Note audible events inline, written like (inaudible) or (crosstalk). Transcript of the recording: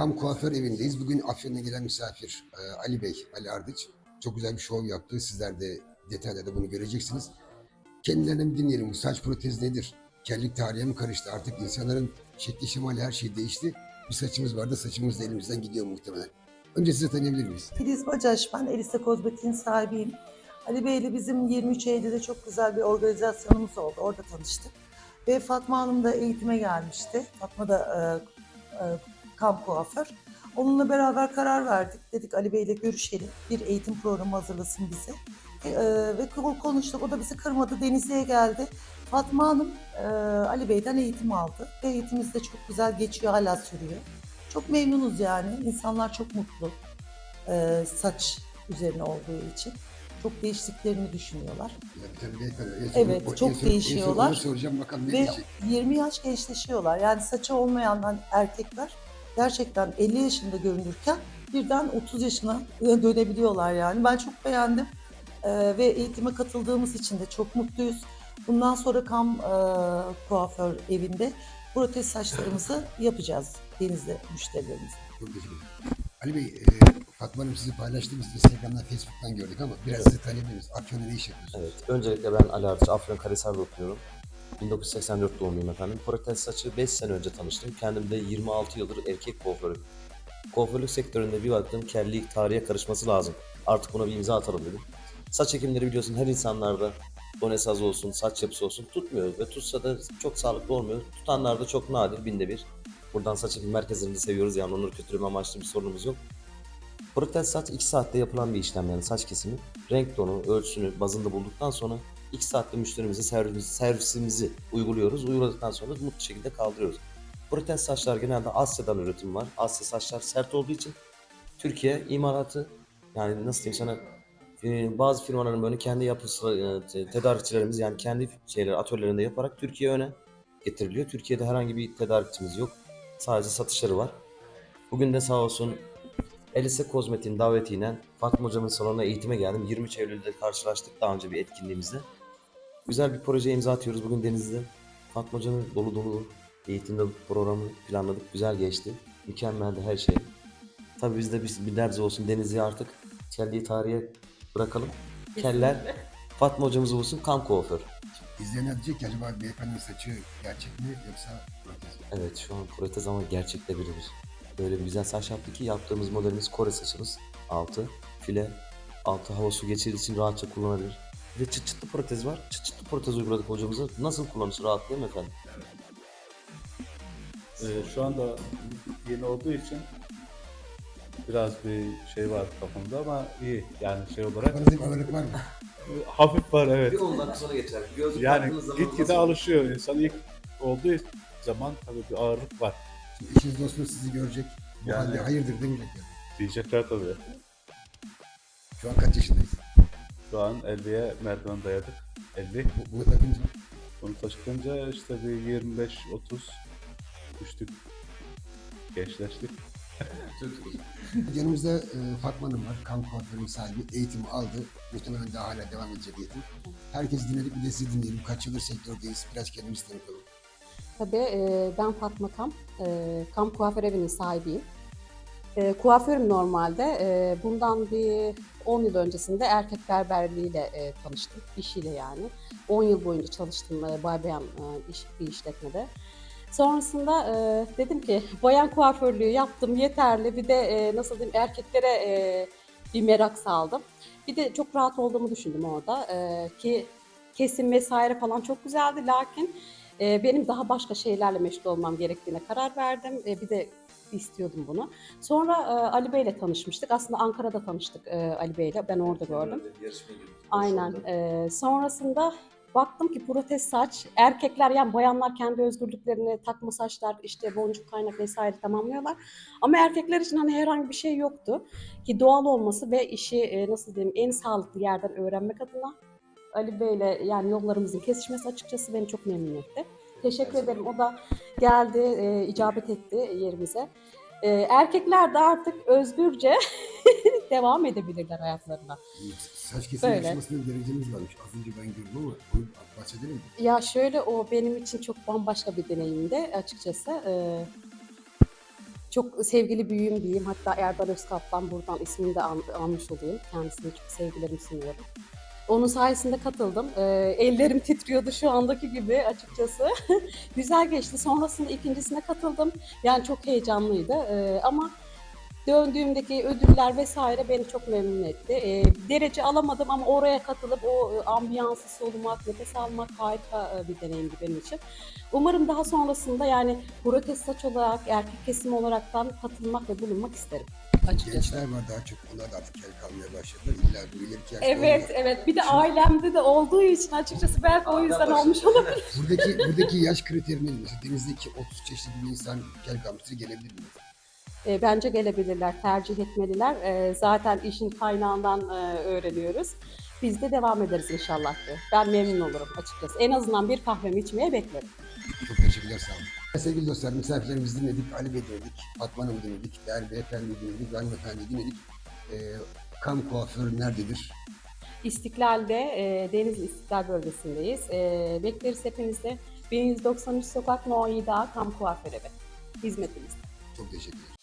Kam Kuaför evindeyiz. Bugün Afyon'a gelen misafir e, Ali Bey, Ali Ardıç. Çok güzel bir şov yaptı. Sizler de detaylarda bunu göreceksiniz. Kendilerinden bir dinleyelim. Bu saç protez nedir? Kellik tarihe mi karıştı? Artık insanların şekli şemali her şey değişti. Bir saçımız vardı, saçımız da elimizden gidiyor muhtemelen. Önce sizi tanıyabilir miyiz? Filiz Bacaş, ben Elisa Kozmetik'in sahibiyim. Ali Bey ile bizim 23 Eylül'de çok güzel bir organizasyonumuz oldu. Orada tanıştık. Ve Fatma Hanım da eğitime gelmişti. Fatma da e, e, kamp kuaför. Onunla beraber karar verdik. Dedik Ali Bey ile görüşelim. Bir eğitim programı hazırlasın bize. E, ve ko- konuştuk. O da bizi kırmadı. Denizli'ye geldi. Fatma Hanım e, Ali Bey'den eğitim aldı. Ve eğitimimiz de çok güzel geçiyor. Hala sürüyor. Çok memnunuz yani. İnsanlar çok mutlu e, saç üzerine olduğu için. Çok değiştiklerini düşünüyorlar. Evet, o- çok değişiyorlar. onu soracağım bakalım ne Ve diyecek. 20 yaş gençleşiyorlar. Yani saçı olmayan erkekler gerçekten 50 yaşında görünürken birden 30 yaşına dönebiliyorlar yani. Ben çok beğendim. E, ve eğitime katıldığımız için de çok mutluyuz. Bundan sonra Kam e, kuaför evinde protez saçlarımızı (laughs) yapacağız denizde müşterilerimize. Çok teşekkür ederim. Ali Bey, e, Fatma Hanım sizi paylaştı. Biz Instagram'dan, Facebook'tan gördük ama biraz sizi tanıyabilir miyiz? Afyon'da ne iş yapıyorsunuz? Evet, öncelikle ben Ali Ardıç, Afyonkarahisar'da oturuyorum. 1984 doğumluyum efendim. Protez saçı 5 sene önce tanıştım. Kendim de 26 yıldır erkek kuaförüm. Kuaförlük sektöründe bir baktım kellik tarihe karışması lazım. Artık buna bir imza atalım dedim. Saç ekimleri biliyorsun her insanlarda donesaz olsun, saç yapısı olsun tutmuyor ve tutsa da çok sağlıklı olmuyor. Tutanlar da çok nadir, binde bir. Buradan saç ekim merkezlerini seviyoruz yani onları kötüleme amaçlı bir sorunumuz yok. Protez saç 2 saatte yapılan bir işlem yani saç kesimi. Renk tonu, ölçüsünü bazında bulduktan sonra 2 saatte müşterimize servis, servisimizi uyguluyoruz. Uyguladıktan sonra mutlu şekilde kaldırıyoruz. Protez saçlar genelde Asya'dan üretim var. Asya saçlar sert olduğu için Türkiye imalatı yani nasıl diyeyim sana e, bazı firmaların böyle kendi yapısı e, te- tedarikçilerimiz yani kendi şeyler atölyelerinde yaparak Türkiye öne getiriliyor. Türkiye'de herhangi bir tedarikçimiz yok. Sadece satışları var. Bugün de sağ olsun Elise Kozmetik'in davetiyle Fatma Hocam'ın salonuna eğitime geldim. 23 Eylül'de karşılaştık daha önce bir etkinliğimizde. Güzel bir proje imza atıyoruz bugün Denizli'de. Fatma Hocam'ın dolu dolu eğitimde programı planladık. Güzel geçti. Mükemmeldi her şey. Tabii biz de bir, bir derzi olsun Denizli'ye artık kelliği tarihe bırakalım. Keller Fatma Hocamız olsun kam kuaför. İzleyenler diyecek ki acaba beyefendinin saçı gerçek mi yoksa protez mi? Evet şu an protez ama gerçekte birebir. Böyle bir güzel saç yaptı ki yaptığımız modelimiz Kore saçımız. Altı file, altı hava su geçirdiği için rahatça kullanabilir. Ve çıt çıtlı protez var. Çıt çıtlı protez uyguladık hocamıza. Nasıl kullanışı rahat değil mi efendim? Ee, şu anda yeni olduğu için biraz bir şey var kafamda ama iyi yani şey olarak Kafanızda bir ağırlık var mı? (laughs) hafif var evet. 10 dakika sonra geçer. Gözlük Yani gitgide alışıyor insan ilk olduğu zaman tabii bir ağırlık var Şimdi eşiniz dostunuz sizi görecek. Bu Yani- halde hayırdır demeyecek yani. diyecekler tabii. Şu an kaç yaşındayız? Şu an 50'ye merdiven dayadık. 50. Bu, takınca Bunu taşıkınca işte bir 25-30 düştük. Gençleştik. yanımızda e, Fatma Hanım var. Kan kuaförünün sahibi. Eğitimi aldı. Muhtemelen daha hala devam edecek eğitim. Herkes dinledik bir de sizi dinleyelim. Kaç yıldır sektördeyiz. Biraz kendimizi tanıtalım. Tabii e, ben Fatma Kam, e, Kam Kuaför Evi'nin sahibiyim. E, kuaförüm normalde. E, bundan bir 10 yıl öncesinde erkek berberliğiyle e, tanıştım, işiyle yani. 10 yıl boyunca çalıştım e, bay bayan e, iş, bir işletmede. Sonrasında e, dedim ki bayan kuaförlüğü yaptım yeterli. Bir de e, nasıl diyeyim erkeklere e, bir merak saldım. Bir de çok rahat olduğumu düşündüm orada. E, ki kesim vesaire falan çok güzeldi. Lakin e, benim daha başka şeylerle meşgul olmam gerektiğine karar verdim. E, bir de istiyordum bunu. Sonra e, Ali Bey'le tanışmıştık. Aslında Ankara'da tanıştık e, Ali Bey'le. Ben orada gördüm. Aynen. E, sonrasında baktım ki protez saç, erkekler yani bayanlar kendi özgürlüklerini takma saçlar, işte boncuk kaynak vesaire tamamlıyorlar. Ama erkekler için hani herhangi bir şey yoktu. Ki doğal olması ve işi e, nasıl diyeyim en sağlıklı yerden öğrenmek adına Ali Bey'le yani yollarımızın kesişmesi açıkçası beni çok memnun etti. Teşekkür ederim. O da geldi, e, icabet etti yerimize. E, erkekler de artık özgürce (laughs) devam edebilirler hayatlarına. Saç kesim Böyle. derecemiz varmış. Az önce ben gördüm ama onu bahsedelim mi? Ya şöyle o benim için çok bambaşka bir deneyimdi açıkçası. Ee, Çok sevgili büyüğüm diyeyim. Hatta Erdal Özkaplan buradan ismini de an, almış olayım. Kendisine çok sevgilerimi sunuyorum. Onun sayesinde katıldım. Ee, ellerim titriyordu şu andaki gibi açıkçası. (laughs) Güzel geçti. Sonrasında ikincisine katıldım. Yani çok heyecanlıydı. Ee, ama döndüğümdeki ödüller vesaire beni çok memnun etti. Ee, derece alamadım ama oraya katılıp o e, ambiyansı solumak, nefes almak harika e, bir deneyimdi benim için. Umarım daha sonrasında yani protez saç olarak, erkek kesim olaraktan katılmak ve bulunmak isterim açıkçası. Gençler var daha çok. Onlar da artık kel kalmaya başladılar. İlla ileriki yaşta Evet, olmuyor. evet. Bir de ailemde de olduğu için açıkçası belki o yüzden olmuş olabilir. (laughs) Buradaki, buradaki yaş kriteri nedir? Mesela denizdeki 33 yaşlı bir insan kel kalmıştır gelebilir mi? E, bence gelebilirler, tercih etmeliler. E, zaten işin kaynağından e, öğreniyoruz. Biz de devam ederiz inşallah ki. Ben memnun olurum açıkçası. En azından bir kahvemi içmeye beklerim. Çok teşekkürler sağ olun. Sevgili dostlar misafirlerimizi dinledik. Ali Bey dinledik. Fatma Hanım'ı dinledik. Değerli Beyefendi dinledik. Hanımefendi dinledik. Ee, kam kuaför nerededir? İstiklal'de, e, Denizli İstiklal bölgesindeyiz. E, bekleriz hepinizi. 1193 Sokak No 7A Kam Kuaför Evi. Hizmetimizde. Çok teşekkürler.